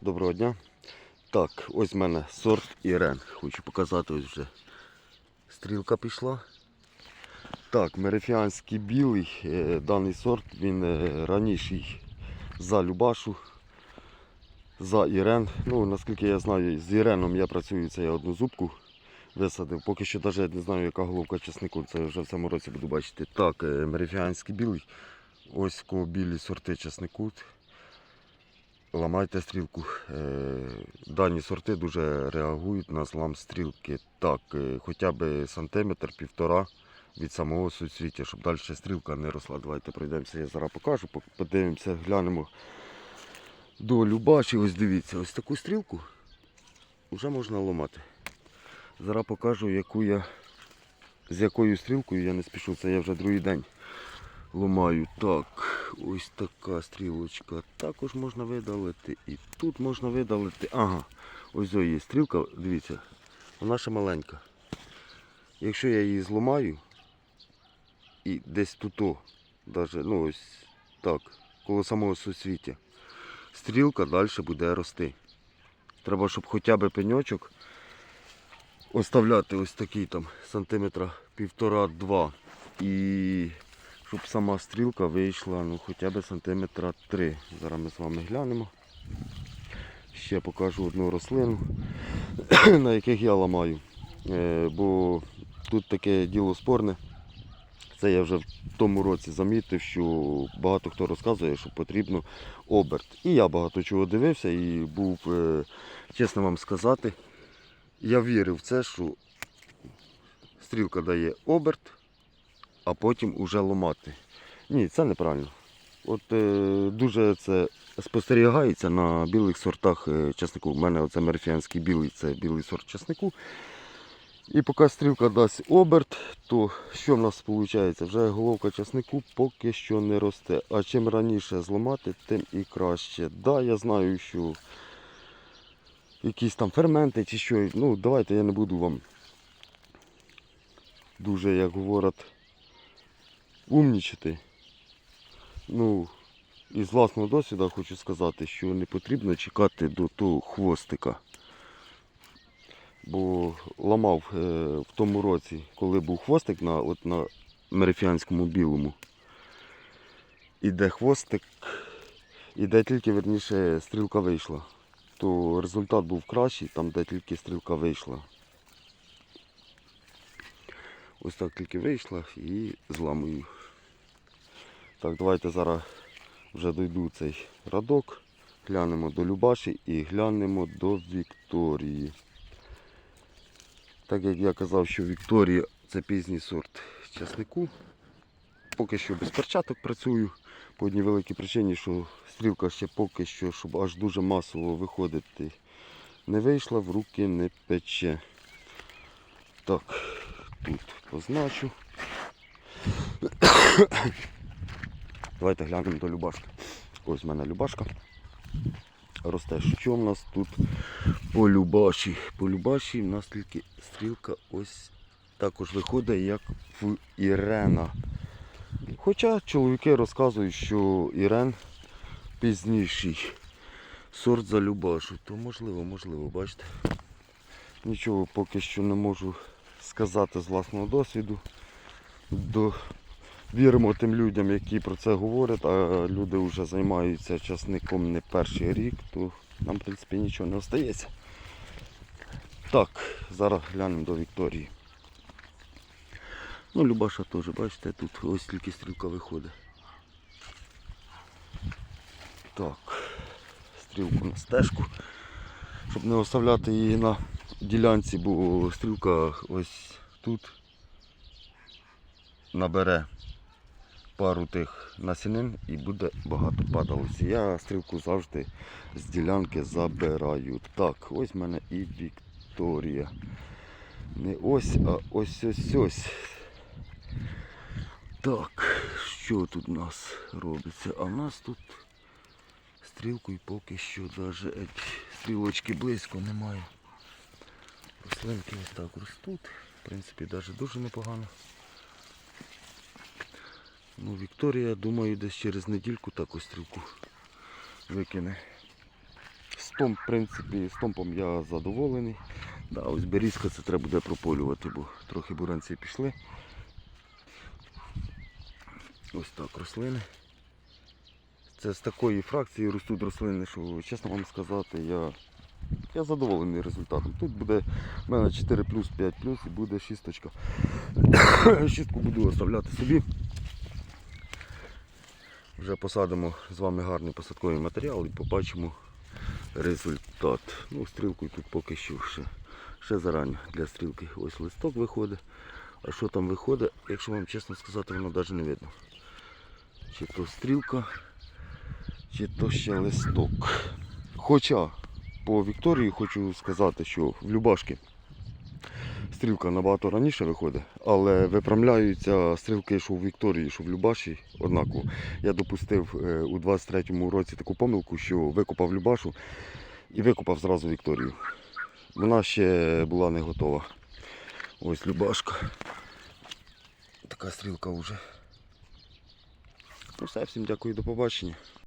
Доброго дня. Так, ось в мене сорт Ірен. Хочу показати, ось вже стрілка пішла. Так, мерифіанський білий, е, даний сорт, він е, раніший за Любашу, за Ірен. Ну, наскільки я знаю, з Іреном я працюю, це я одну зубку висадив. Поки що навіть не знаю, яка головка чеснику, це вже в цьому році буду бачити. Так, е, мерифіанський білий. Ось кого білі сорти чеснику. Ламайте стрілку. Е, Дані сорти дуже реагують на злам стрілки. Так, е, хоча б сантиметр, півтора від самого суцвіття, щоб далі стрілка не росла. Давайте пройдемося, я зараз покажу, пок- подивимося, глянемо до Любаші. Ось дивіться, ось таку стрілку вже можна ламати. Зараз покажу, яку я, з якою стрілкою я не спішу. Це я вже другий день ламаю. Так, ось така стрілочка. Також можна видалити. І тут можна видалити. Ага, ось о є стрілка, дивіться, вона ще маленька. Якщо я її зламаю і десь тут, даже, ну ось так, коло самого суцвіття, стрілка далі буде рости. Треба, щоб хоча б пеньочок оставляти ось такий там сантиметра півтора-два. І щоб сама стрілка вийшла ну, хоча б сантиметра 3. Зараз ми з вами глянемо. Ще покажу одну рослину, на яких я ламаю. Е, бо тут таке діло спорне. Це я вже в тому році замітив, що багато хто розказує, що потрібно оберт. І я багато чого дивився і був, е, чесно вам сказати, я вірив в це, що стрілка дає оберт, а потім уже ламати. Ні, це неправильно. От е, дуже це спостерігається на білих сортах е, часнику. У мене оце мерфіанський білий, це білий сорт часнику. І поки стрілка дасть оберт, то що в нас виходить? Вже головка часнику поки що не росте. А чим раніше зламати, тим і краще. Да, я знаю, що якісь там ферменти чи що. Ну, давайте я не буду вам дуже, як говорять, умнічити. Ну, із власного досвіду хочу сказати, що не потрібно чекати до того хвостика. Бо ламав е, в тому році, коли був хвостик на, от на мерифіанському білому. Іде хвостик, іде тільки верніше стрілка вийшла. То результат був кращий, там де тільки стрілка вийшла. Ось так тільки вийшла і зламую. Так, давайте зараз вже дойду цей радок, глянемо до Любаші і глянемо до Вікторії. Так як я казав, що Вікторія це пізній сорт часнику. Поки що без перчаток працюю. По одній великій причині, що стрілка ще поки що, щоб аж дуже масово виходити, не вийшла, в руки не пече. Так, тут позначу. Давайте глянемо до Любашки. Ось в мене Любашка. Росте. Що в нас тут по Любаші? По Любаші в нас тільки стрілка ось також виходить, як в Ірена. Хоча чоловіки розказують, що Ірен пізніший сорт за Любашу, то можливо, можливо, бачите. Нічого поки що не можу сказати з власного досвіду. До... Віримо тим людям, які про це говорять, а люди вже займаються часником не перший рік, то нам в принципі нічого не остається. Так, зараз глянемо до Вікторії. Ну, Любаша теж, бачите, тут ось тільки стрілка виходить. Так, стрілку на стежку, щоб не оставляти її на ділянці, бо стрілка ось тут набере пару тих насінин і буде багато падалиці. Я стрілку завжди з ділянки забираю. Так, ось в мене і Вікторія. Не ось, а ось ось ось. Так, що тут у нас робиться? А в нас тут стрілкою поки що навіть стрілочки близько немає. Рослинки ось так ростуть. В принципі, навіть дуже непогано. Ну, Вікторія, думаю, десь через недільку таку стрілку викине. стомп, в принципі, стомпом я задоволений. Да, ось берізка це треба буде прополювати, бо трохи буранці пішли. Ось так рослини. Це з такої фракції ростуть рослини, що чесно вам сказати, я, я задоволений результатом. Тут буде в мене 4 плюс, 5 плюс і буде шісточка. Шістку буду оставляти собі. Вже посадимо з вами гарний посадковий матеріал і побачимо результат. Ну, стрілкою тут поки що ще, ще зарані для стрілки. Ось листок виходить. А що там виходить, якщо вам чесно сказати, воно навіть не видно. Чи то стрілка, чи то ще листок. Хоча по Вікторії хочу сказати, що в Любашки стрілка набагато раніше виходить, але виправляються стрілки, що в Вікторії, що в Любаші однаково. Я допустив е, у 23-му році таку помилку, що викопав Любашу і викопав зразу Вікторію. Вона ще була не готова. Ось Любашка. Така стрілка вже. Ну все, всім дякую, до побачення.